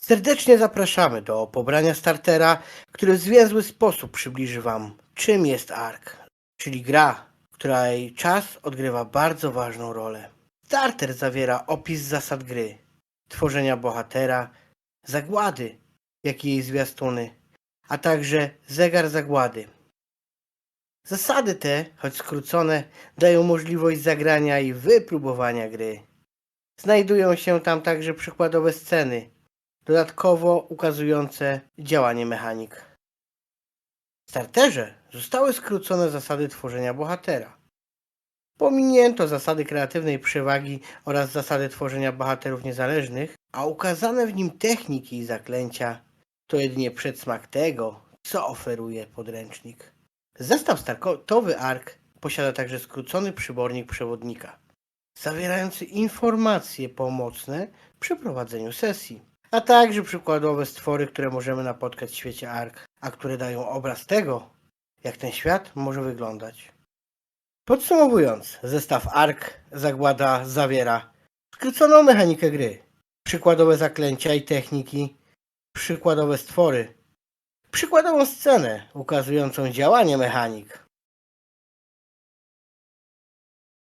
Serdecznie zapraszamy do pobrania startera, który w zwięzły sposób przybliży Wam, czym jest ARK, czyli gra, której czas odgrywa bardzo ważną rolę. Starter zawiera opis zasad gry, tworzenia bohatera, zagłady, jak i jej zwiastuny, a także zegar zagłady. Zasady te, choć skrócone, dają możliwość zagrania i wypróbowania gry. Znajdują się tam także przykładowe sceny, dodatkowo ukazujące działanie mechanik. W starterze zostały skrócone zasady tworzenia bohatera. Pominięto zasady kreatywnej przewagi oraz zasady tworzenia bohaterów niezależnych, a ukazane w nim techniki i zaklęcia to jedynie przedsmak tego, co oferuje podręcznik. Zestaw startowy ARK posiada także skrócony przybornik przewodnika, zawierający informacje pomocne przy prowadzeniu sesji, a także przykładowe stwory, które możemy napotkać w świecie ARK, a które dają obraz tego, jak ten świat może wyglądać. Podsumowując, zestaw ARK Zagłada zawiera skróconą mechanikę gry, przykładowe zaklęcia i techniki, przykładowe stwory, przykładową scenę ukazującą działanie mechanik,